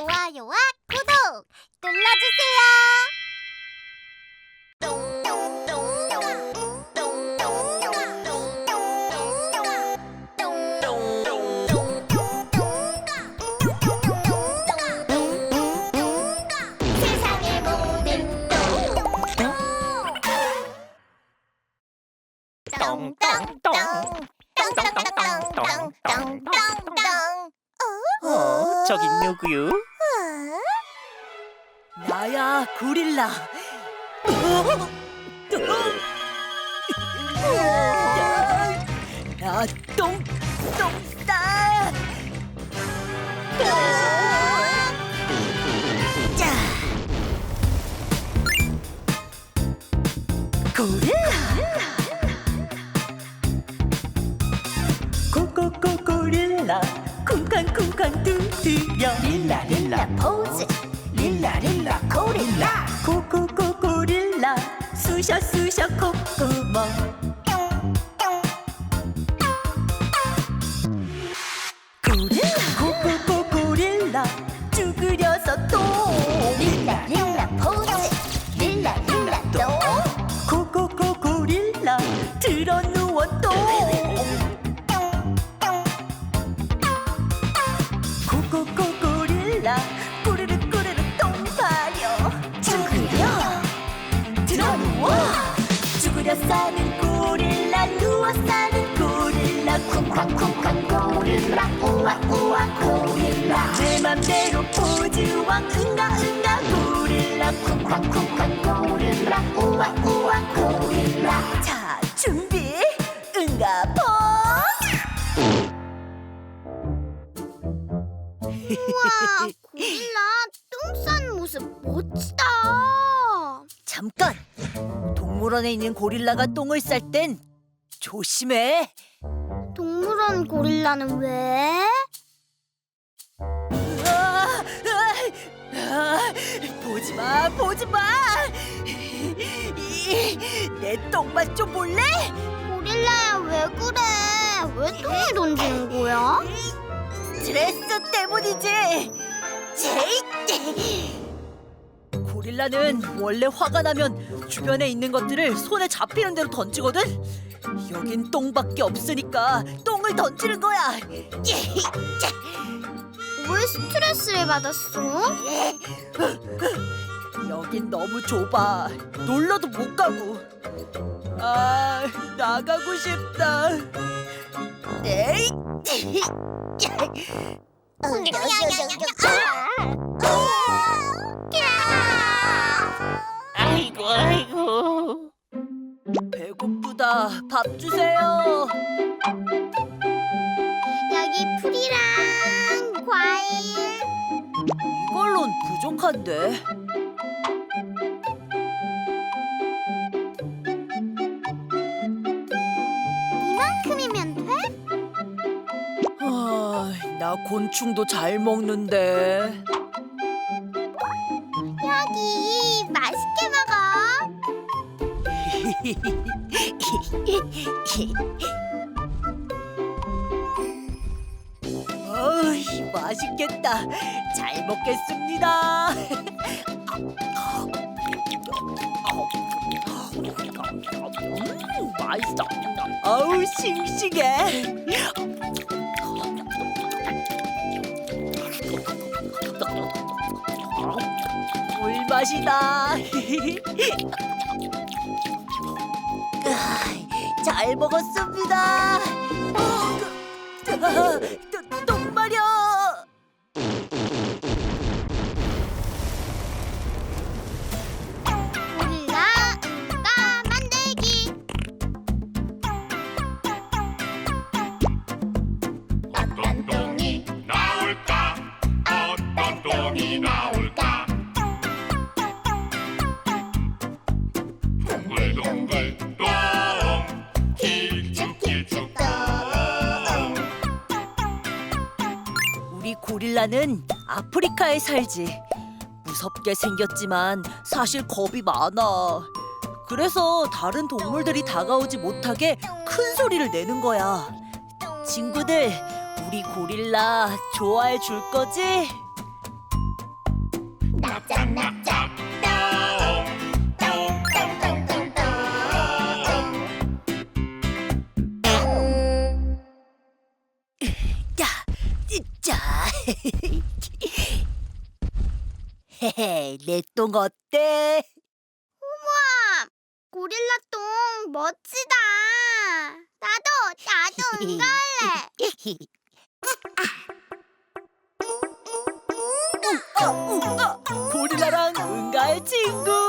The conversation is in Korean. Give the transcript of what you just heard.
좋아요와 구독 눌러주세요. 세상의 모든 똥 똥똥 똥 똥똥똥똥똥똥 어, 저긴 누구요? 나야 고릴라. 야, 똥, 똥 싸. 자. 고릴라. 小新 쿵쾅 쿵쾅 고릴라. 우와 우와 고릴라. 내 맘대로 포즈왕 응가 응가 고릴라. 쿵쾅 쿵쾅 고릴라. 우와 우와 고릴라. 자 준비 응가 포즈. 우와 고릴라 똥 싸는 모습 멋지다. 잠깐! 동물원에 있는 고릴라가 똥을 쌀 땐 조심해! 동물원 고릴라는 왜? 아, 보지 마, 보지 마! 이, 내 똥맛 좀 볼래? 고릴라야 왜 그래 왜 똥을 던지는 거야? 스트레스 때문이지! 제이! 고릴라는 원래 화가 나면 주변에 있는 것들을 손에 잡히는 대로 던지거든? 여긴 똥밖에 없으니까 똥을 던지는 거야! 왜 스트레스를 받았어? 여긴 너무 좁아. 놀러도 못 가고. 아, 나가고 싶다. 에이! 아이고 아이고 배고프다. 밥 주세요. 풀이랑 과일 이걸론 부족한데. 이만큼이면 돼? 아, 나 곤충도 잘 먹는데. 여기 맛있게 먹어 맛있겠다. 잘 먹겠습니다. 음, 맛있어. 어우, 싱싱해. 꿀맛이다. 으아, 잘 먹었습니다. 어. 우리 고릴라는 아프리카에 살지. 무섭게 생겼지만 사실 겁이 많아. 그래서 다른 동물들이 다가오지 못하게 큰 소리를 내는 거야. 친구들, 우리 고릴라 좋아해 줄 거지? 나짝나 헤헤, 내 똥 어때? 우와, 고릴라 똥 멋지다. 나도 나도 응가할래. 고릴라랑 응가할 친구.